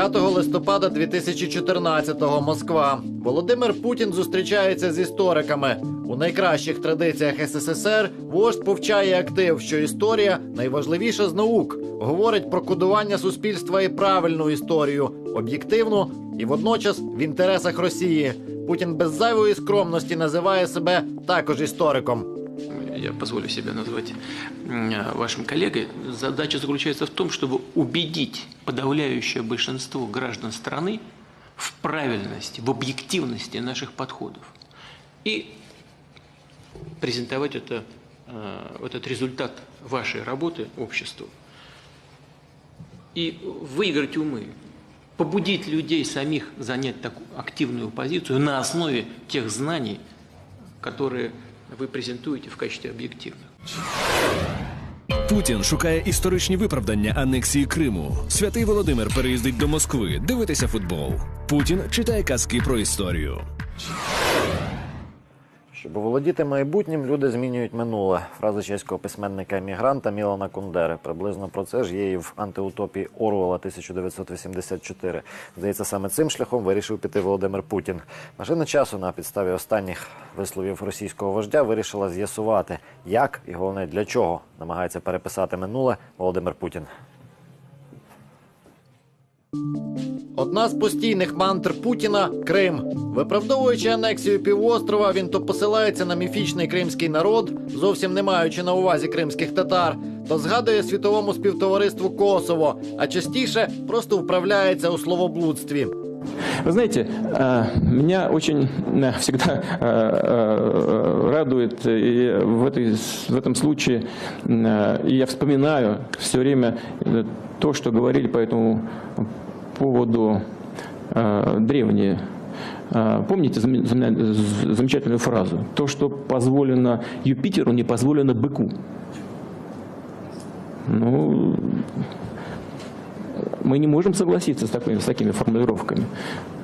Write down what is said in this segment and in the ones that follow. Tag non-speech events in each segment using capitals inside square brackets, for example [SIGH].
5 листопада 2014-го Москва. Володимир Путін зустрічається з істориками. У найкращих традиціях СССР вождь повчає актив, що історія найважливіша з наук. Говорить про кодування суспільства і правильну історію, об'єктивну і водночас в інтересах Росії. Путін без зайвої скромності називає себе також істориком. Я позволю себя назвать вашим коллегой, задача заключается в том, чтобы убедить подавляющее большинство граждан страны в правильности, в объективности наших подходов. И презентовать это, э, этот результат вашей работы обществу. И выиграть умы, побудить людей самих занять такую активную позицию на основе тех знаний, которые вы презентуете в качестве объективных. Путін шукає історичні виправдання анексії Криму. Святий Володимир переїздить до Москви дивитися футбол. Путін читає казки про історію. Щоб володіти майбутнім, люди змінюють минуле. Фраза чеського письменника емігранта Мілана Кундери. Приблизно про це ж є і в антиутопії Орвела 1984. Здається, саме цим шляхом вирішив піти Володимир Путін. Машина часу на підставі останніх висловів російського вождя вирішила з'ясувати, як і головне для чого намагається переписати минуле Володимир Путін. Одна з постійних мантр Путіна Крим. Виправдовуючи анексію півострова, він то посилається на міфічний кримський народ, зовсім не маючи на увазі кримських татар, то згадує світовому співтовариству Косово, а частіше просто вправляється у словоблудстві. Вы знаете, э, меня очень э, всегда э, э, радует и в, этой, в этом случае, э, и я вспоминаю все время э, то, что говорили по этому поводу э, древние. Э, Помните замечательную фразу? То, что позволено Юпитеру, не позволено быку. Ну, мы не можем согласиться с, такими, с такими формулировками.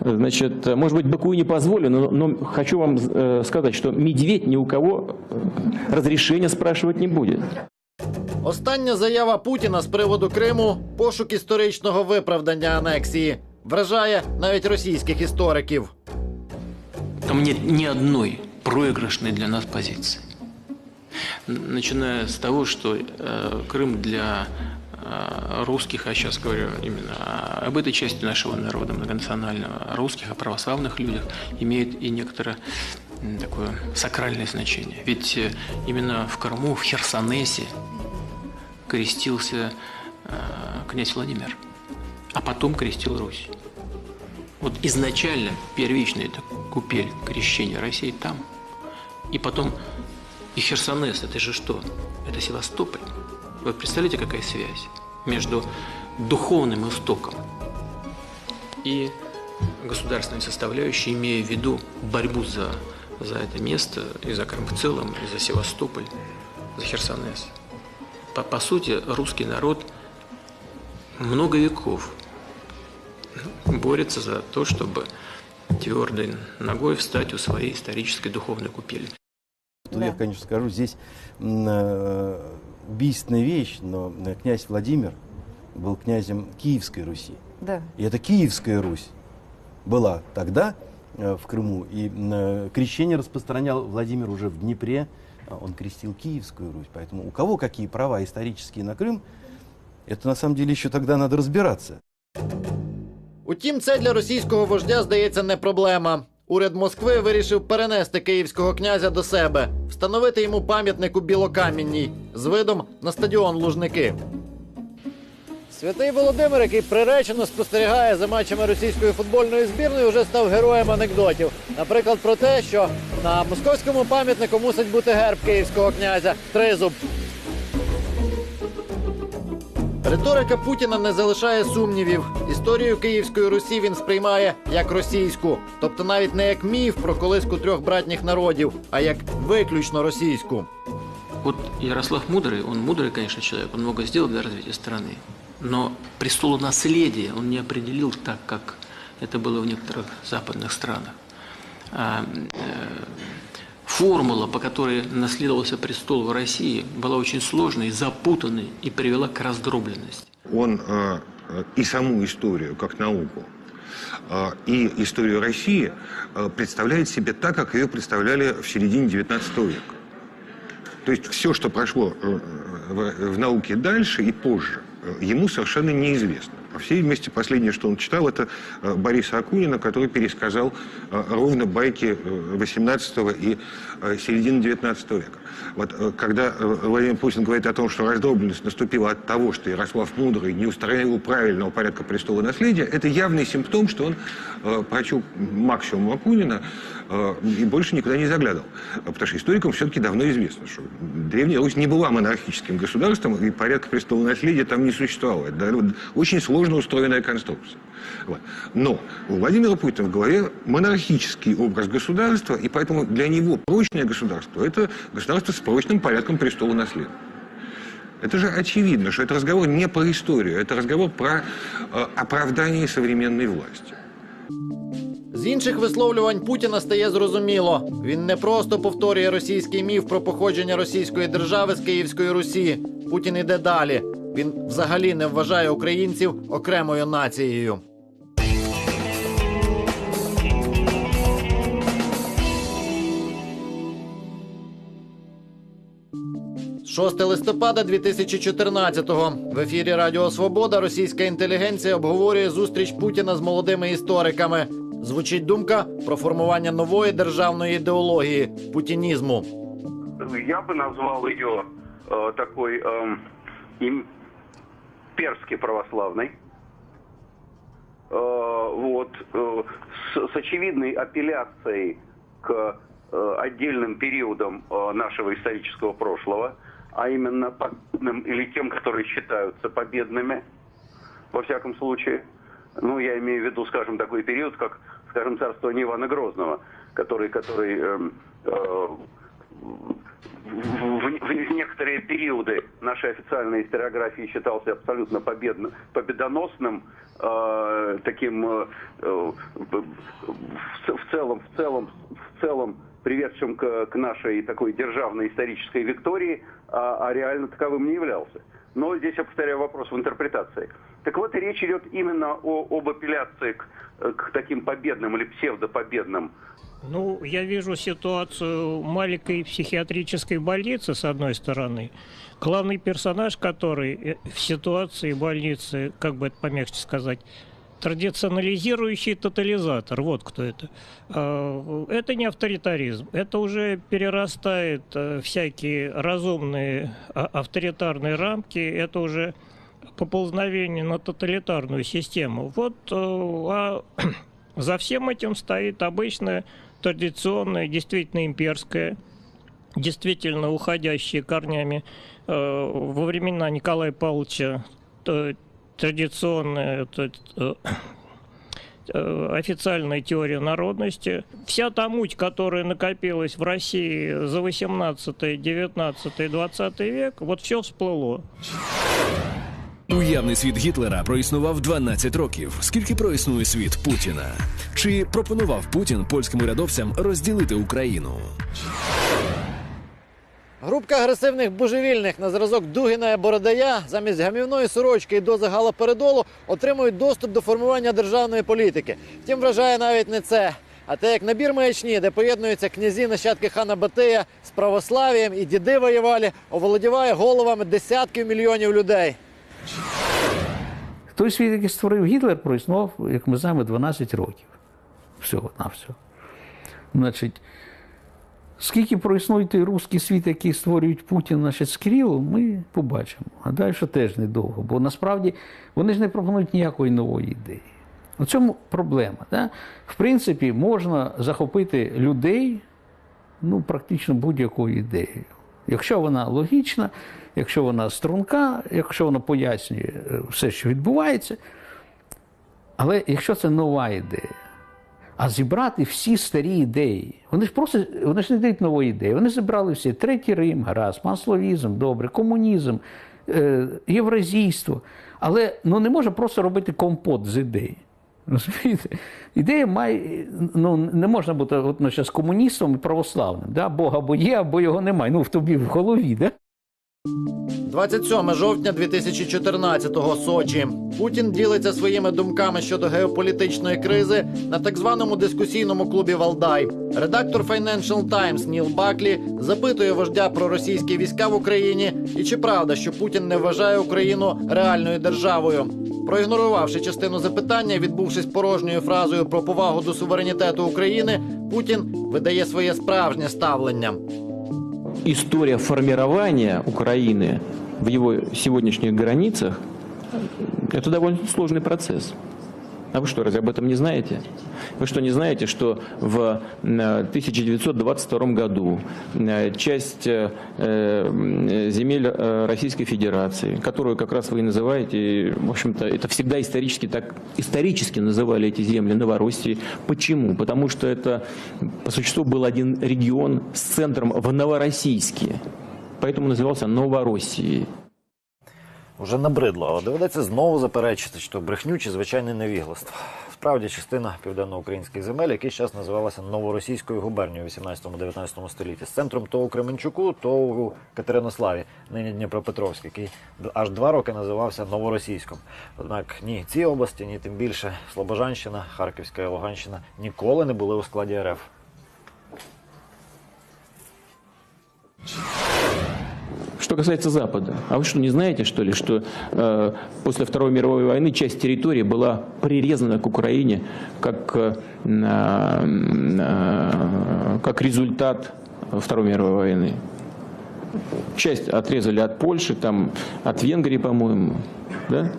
Значит, может быть, быку и не позволено, но, но хочу вам э, сказать, что медведь ни у кого э, разрешения спрашивать не будет. Остання заява Путіна з приводу Криму пошук історичного виправдання анексії. Вражає навіть російських істориків. Там нет ни одной проигрышной для нас позиции. Н- Начиная с того, что э, Крым для э, русских, а сейчас говорю именно об этой части нашего народа многонационального, о русских, о православных людях, имеет и некоторое м, такое сакральное значение. Ведь э, именно в Крыму, в Херсонесе крестился э, князь Владимир, а потом крестил Русь. Вот изначально первичная это купель крещения России там. И потом и Херсонес, это же что? Это Севастополь. Вы представляете, какая связь между духовным истоком и государственной составляющей, имея в виду борьбу за, за это место, и за Крым в целом, и за Севастополь, за Херсонес. По, по сути, русский народ много веков борется за то, чтобы твердой ногой встать у своей исторической духовной купели. Тут я, конечно, скажу, здесь э, убийственная вещь, но э, князь Владимир был князем Киевской Руси. Да. И это Киевская Русь была тогда э, в Крыму. И крещение распространял Владимир уже в Днепре. А Он крестил Киевскую Русь. Поэтому у кого какие права исторические на Крым, это на самом деле еще тогда надо разбираться. Утім, це для російського вождя здається не проблема. Уряд Москви вирішив перенести київського князя до себе, встановити йому пам'ятник у Білокам'янній з видом на стадіон Лужники. Святий Володимир, який приречено спостерігає за матчами російської футбольної збірної, вже став героєм анекдотів. Наприклад, про те, що на московському пам'ятнику мусить бути герб київського князя Тризуб. Риторика Путіна не залишає сумнівів. Історію Київської Русі він сприймає як російську, тобто навіть не як міф про колиску трьох братніх народів, а як виключно російську. Вот Ярослав Мудрый, он мудрый, конечно, человек, он много сделал для развития страны, Но престолу наследия он не определил так, как это было в некоторых западных странах. А, э, формула, по которой наследовался престол в России, была очень сложной, запутанной и привела к раздробленности. Он э, и саму историю как науку, э, и историю России э, представляет себе так, как ее представляли в середине XIX века. То есть все, что прошло э, в, в науке дальше и позже, ему совершенно неизвестно. По всей вместе последнее, что он читал, это э, Бориса Акунина, который пересказал э, ровно байки э, 18 и э, середины 19 века. Вот когда Владимир Путин говорит о том, что раздробленность наступила от того, что Ярослав Мудрый не установил правильного порядка престола наследия, это явный симптом, что он прочел максимум Акунина и больше никуда не заглядывал. Э, Потому что историкам все-таки давно известно, что Древняя Русь не была монархическим государством, и порядка престола наследия там не существовало. Это очень сложно устроенная конструкция. Вот. Но у Владимира Путина в голове монархический образ государства, и поэтому для него прочное государство – это государство с прочным порядком престола наследия. Это же очевидно, что это разговор не про историю, это разговор про э, оправдание современной власти. Інших висловлювань Путіна стає зрозуміло. Він не просто повторює російський міф про походження російської держави з Київської Русі. Путін іде далі. Він взагалі не вважає українців окремою нацією. 6 листопада 2014-го. В ефірі Радіо Свобода російська інтелігенція обговорює зустріч Путіна з молодими істориками. Звучить думка про формування нової державної ідеології путінізму. Я бы назвал ее э, такой эм, имперски православной. Э, вот, э, с, с очевидной апелляцией к э, отдельным периодам э, нашего исторического прошлого, а именно победным или тем, которые считаются победными, во всяком случае. Ну, я имею в виду, скажем, такой период, как, скажем, царствование Ивана Грозного, который, который эм, э, в, в- в некоторые периоды нашей официальной историографии считался абсолютно победно, победоносным, э, таким э, э, в, в целом, в целом, в целом приведшим к, к нашей такой державной исторической виктории, а, а реально таковым не являлся. Но здесь я повторяю вопрос в интерпретации. Так вот, и речь идет именно о, об апелляции к, к таким победным или псевдопобедным Ну, я вижу ситуацию маленькой психиатрической больницы, с одной стороны. Главный персонаж, который э, в ситуации больницы, как бы это помягче сказать, традиционализирующий тотализатор. Вот кто это. А, Это не авторитаризм. Это уже перерастает э, всякие разумные а, авторитарные рамки. Это уже поползновение на тоталитарную систему. Вот э, а [CLEARS THROAT] за всем этим стоит обычная традиционная, действительно имперская, действительно уходящая корнями э, во времена Николая Павловича э, традиционная э, [CLEARS THROAT] э, официальная теория народности. Вся та муть, которая накопилась в России за 18, 19, 20 век, вот все всплыло. Уявний світ Гітлера проіснував 12 років. Скільки проіснує світ Путіна? Чи пропонував Путін польським урядовцям розділити Україну? Групка агресивних божевільних на зразок Дугіна і Бородая замість гамівної сорочки і дози галоперидолу отримують доступ до формування державної політики. Втім, вражає навіть не це. А те, як набір маячні, де поєднуються князі нащадки хана Батия з православ'ям і діди воєвалі, оволодіває головами десятків мільйонів людей. Той світ, який створив Гітлер, проіснував, як ми знаємо, 12 років. Всього на все. Значить, скільки проіснує той русський світ, який створюють Путін, значить, з Кирилом, ми побачимо. А далі теж недовго. Бо насправді вони ж не пропонують ніякої нової ідеї. У цьому проблема. Да? В принципі, можна захопити людей ну, практично будь-якою ідеєю. Якщо вона логічна, якщо вона струнка, якщо вона пояснює е, все, що відбувається. Але якщо це нова ідея, а зібрати всі старі ідеї, вони ж просто вони ж не дають нової ідеї. Вони зібрали всі третій Рим, гаразд, панславізм, добре, комунізм, е, євразійство. Але ну, не можна просто робити компот з ідей. [LAUGHS] Розумієте? Ідея має, ну не можна бути одночасно комуністом і православним. Да? Бога або є, або його немає. Ну в тобі в голові, да? 27 жовтня 2014-го Сочі. Путін ділиться своїми думками щодо геополітичної кризи на так званому дискусійному клубі Валдай. Редактор Financial Times Ніл Баклі запитує вождя про російські війська в Україні і чи правда, що Путін не вважає Україну реальною державою. Проігнорувавши частину запитання, відбувшись порожньою фразою про повагу до суверенітету України, Путін видає своє справжнє ставлення. история формирования Украины в его сегодняшних границах – это довольно сложный процесс. А вы что, разве об этом не знаете? Вы что, не знаете, что в э, 1922 году э, часть э, э, земель э, Российской Федерации, которую как раз вы и называете, в общем-то, это всегда исторически так исторически называли эти земли Новороссией. Почему? Потому что это, по существу, был один регион с центром в Новороссийске. Поэтому назывался Новороссией. Уже набридло, але доведеться знову заперечити, що брехню чи звичайне невігластво. Справді, частина південноукраїнських земель, якийсь час називалася Новоросійською губернією у 18-19 столітті, з центром то у Кременчуку, то у Катеринославі, нині Дніпропетровськ, який аж два роки називався Новоросійськом. Однак ні ці області, ні тим більше Слобожанщина, Харківська і Луганщина ніколи не були у складі РФ. Что касается Запада, а вы что, не знаете, что ли, что э, после Второй мировой войны часть территории была прирезана к Украине как, э, э, как результат Второй мировой войны? Часть отрезали от Польши, там, от Венгрии, по-моему, да?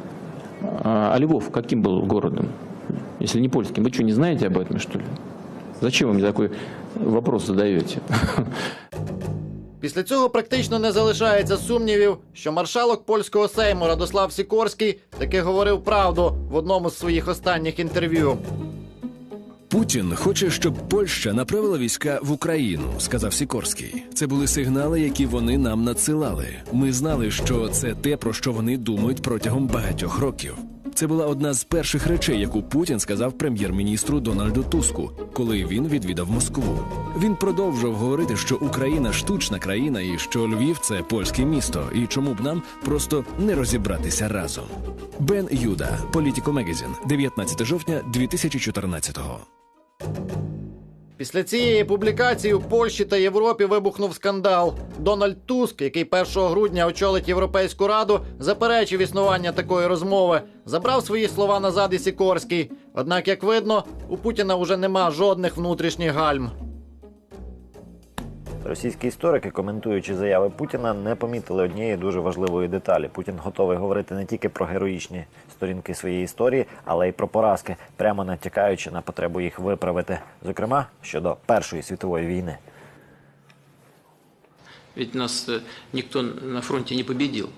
А, а Львов каким был городом, если не польским? Вы что, не знаете об этом, что ли? Зачем вы мне такой вопрос задаете? [LAUGHS] Після цього практично не залишається сумнівів, що маршалок польського сейму Радослав Сікорський таки говорив правду в одному з своїх останніх інтерв'ю. Путін хоче, щоб Польща направила війська в Україну, сказав Сікорський. Це були сигнали, які вони нам надсилали. Ми знали, що це те, про що вони думають протягом багатьох років. Це була одна з перших речей, яку Путін сказав прем'єр-міністру Дональду Туску, коли він відвідав Москву. Він продовжував говорити, що Україна штучна країна і що Львів це польське місто, і чому б нам просто не розібратися разом. Бен Юда, Політіко Мегазін, 19 жовтня 2014-го. Після цієї публікації у Польщі та Європі вибухнув скандал. Дональд Туск, який 1 грудня очолить Європейську раду, заперечив існування такої розмови. Забрав свої слова назад і Сікорський. Однак, як видно, у Путіна вже нема жодних внутрішніх гальм. Російські історики, коментуючи заяви Путіна, не помітили однієї дуже важливої деталі. Путін готовий говорити не тільки про героїчні сторінки своєї історії, але й про поразки, прямо натякаючи на потребу їх виправити, зокрема щодо Першої світової війни. Ведь нас э, никто на фронте не победил.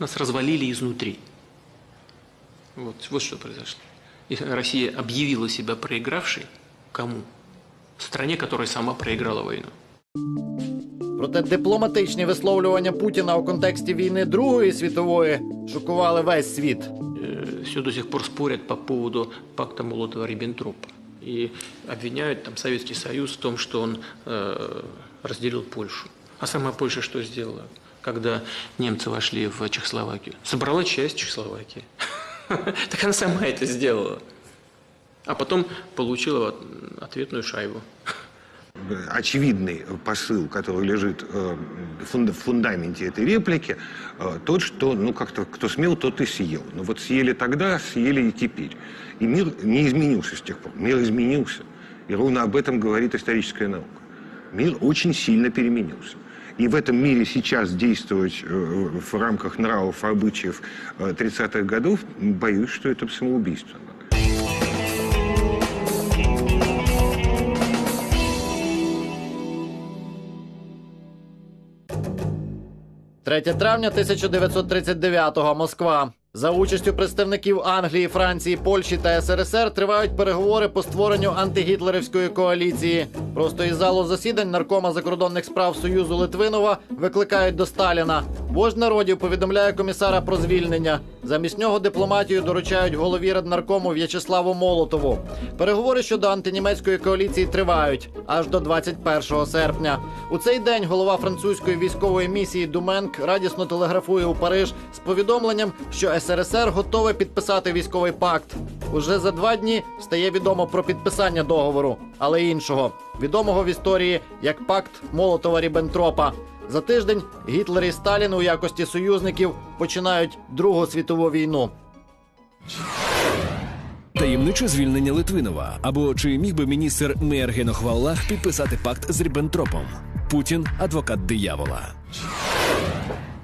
Нас развалили изнутри. Вот, вот что произошло. И Россия объявила себя проигравшей. Кому? Стране, которая сама проиграла войну. Проте дипломатичні висловлювання Путіна у контексті війни Другої світової шокували весь світ. Все до сих пор спорят по поводу пакта Молотова-Риббентропа. И обвиняют там Советский Союз в том, что он э, разделил Польшу. А сама Польша что сделала, когда немцы вошли в Чехословакию? Собрала часть Чехословакии. Так [LAUGHS] она сама это сделала. А потом получила ответную шайбу. Очевидный посыл, который лежит э, в фунда- в фундаменте этой реплики, э, тот, что, ну, как-то, кто смел, тот и съел. Ну, вот съели тогда, съели и теперь. И мир не изменился с тех пор. Мир изменился. И ровно об этом говорит историческая наука. Мир очень сильно переменился. И в этом мире сейчас действовать э, в рамках нравов, обычаев э, 30-х годов, боюсь, что это самоубийство. 3 травня 1939-го, Москва. За участю представників Англії, Франції, Польщі та СРСР тривають переговори по створенню антигітлерівської коаліції. Просто із залу засідань наркома закордонних справ Союзу Литвинова викликають до Сталіна. Вождь народів повідомляє комісара про звільнення. Замість нього дипломатію доручають голові Раднаркому В'ячеславу Молотову. Переговори щодо антинімецької коаліції тривають аж до 21 серпня. У цей день голова французької військової місії Думенк радісно телеграфує у Париж з повідомленням, що СРСР готове підписати військовий пакт. Уже за два дні стає відомо про підписання договору, але іншого відомого в історії як пакт Молотова Ріббентропа. За тиждень Гітлер і Сталін у якості союзників починають Другу світову війну. Таємниче звільнення Литвинова. Або чи міг би міністр Мергенохваллах підписати пакт з Ріббентропом? Путін адвокат диявола.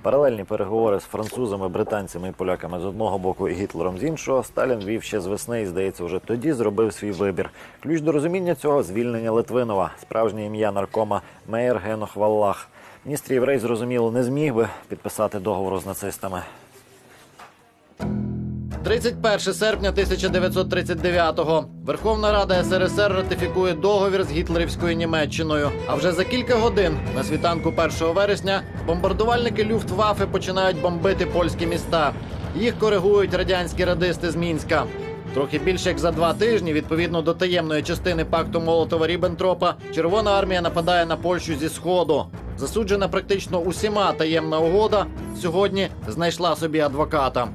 Паралельні переговори з французами, британцями і поляками з одного боку і Гітлером з іншого Сталін вів ще з весни і, здається, вже тоді зробив свій вибір. Ключ до розуміння цього звільнення Литвинова, справжнє ім'я наркома Мейер Генох Валлах. Міністр єврей, зрозуміло, не зміг би підписати договору з нацистами. 31 серпня 1939-го Верховна Рада СРСР ратифікує договір з гітлерівською Німеччиною. А вже за кілька годин на світанку 1 вересня бомбардувальники Люфтваффе починають бомбити польські міста. Їх коригують радянські радисти з Мінська. Трохи більше як за два тижні, відповідно до таємної частини пакту Молотова Ріббентропа, Червона армія нападає на Польщу зі сходу. Засуджена практично усіма таємна угода сьогодні знайшла собі адвоката.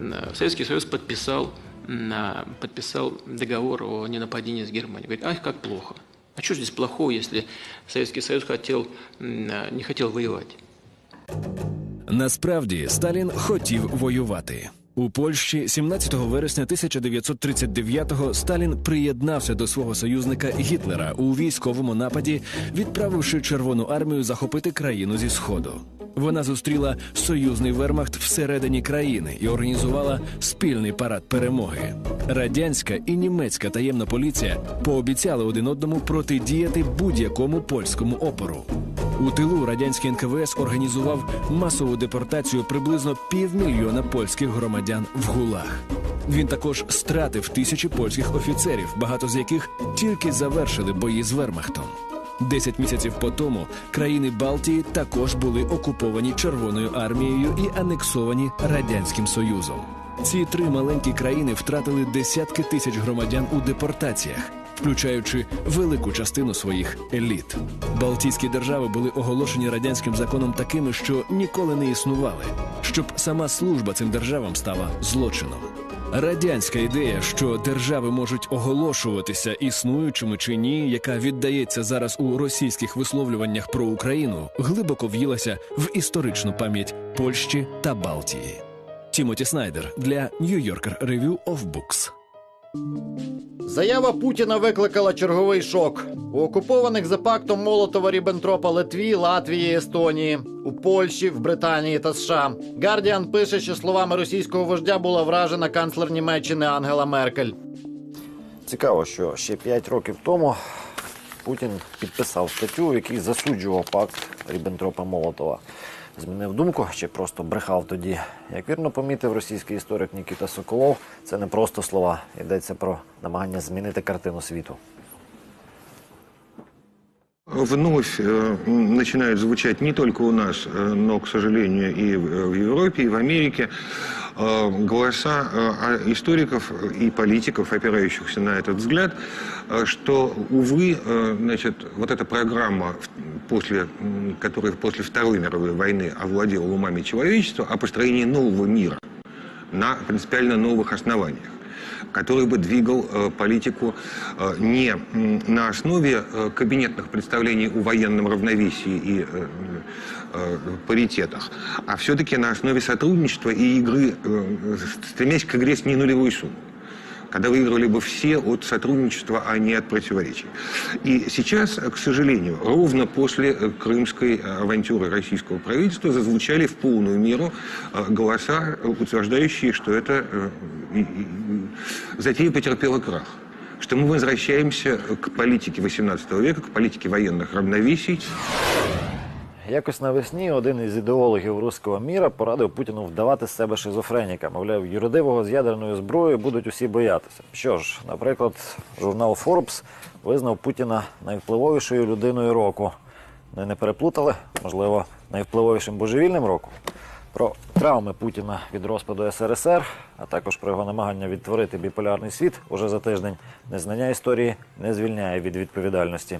Э, Советский Союз подписал, м, а, подписал договор о ненападении с Германией. Говорит, ах, как плохо. А что здесь плохого, если Советский Союз хотел, м, а, не хотел воевать? Насправді Сталін хотів воювати. У Польщі 17 вересня 1939-го Сталін приєднався до свого союзника Гітлера у військовому нападі, відправивши Червону армію захопити країну зі сходу. Вона зустріла союзний вермахт всередині країни і організувала спільний парад перемоги. Радянська і німецька таємна поліція пообіцяли один одному протидіяти будь-якому польському опору. У тилу радянський НКВС організував масову депортацію приблизно півмільйона польських громадян в гулаг. Він також стратив тисячі польських офіцерів, багато з яких тільки завершили бої з Вермахтом. Десять місяців по тому країни Балтії також були окуповані Червоною армією і анексовані радянським союзом. Ці три маленькі країни втратили десятки тисяч громадян у депортаціях, включаючи велику частину своїх еліт. Балтійські держави були оголошені радянським законом такими, що ніколи не існували, щоб сама служба цим державам стала злочином. Радянська ідея, що держави можуть оголошуватися існуючими чи ні, яка віддається зараз у російських висловлюваннях про Україну, глибоко в'їлася в історичну пам'ять Польщі та Балтії. Тімоті Снайдер для New Yorker Review of Books. Заява Путіна викликала черговий шок. У окупованих за пактом Молотова Ріббентропа Литві, Латвії, Естонії, у Польщі, в Британії та США. Гардіан пише, що словами російського вождя була вражена канцлер Німеччини Ангела Меркель. Цікаво, що ще 5 років тому Путін підписав статтю, в якій засуджував пакт Ріббентропа Молотова. Змінив думку чи просто брехав тоді. Як вірно помітив російський історик Нікіта Соколов, це не просто слова. Йдеться про намагання змінити картину світу. Вновь э, начинают звучать не только у нас, э, но, к сожалению, и в в Европе, и в Америке э, голоса э, историков и политиков, опирающихся на этот взгляд, э, что, увы, э, значит, вот эта программа, после, которая после Второй мировой войны овладела умами человечества, о построении нового мира на принципиально новых основаниях который бы двигал э, политику э, не на основе э, кабинетных представлений о военном равновесии и паритетах, а все-таки на основе сотрудничества и игры, стремясь к игре с ненулевой суммой когда выигрывали бы все от сотрудничества, а не от противоречий. И сейчас, к сожалению, ровно после э, крымской э, авантюры российского правительства зазвучали в полную меру э, голоса, утверждающие, что э, и- затея потерпела крах что мы возвращаемся к политике XVIII века, к политике военных равновесий. Якось навесні один із ідеологів руського міра порадив Путіну вдавати з себе шизофреніка. Мовляв, юридивого з ядерною зброєю будуть усі боятися. Що ж, наприклад, журнал Forbes визнав Путіна найвпливовішою людиною року. Не, не переплутали, можливо, найвпливовішим божевільним року. Про травми Путіна від розпаду СРСР, а також про його намагання відтворити біполярний світ уже за тиждень. Незнання історії не звільняє від відповідальності.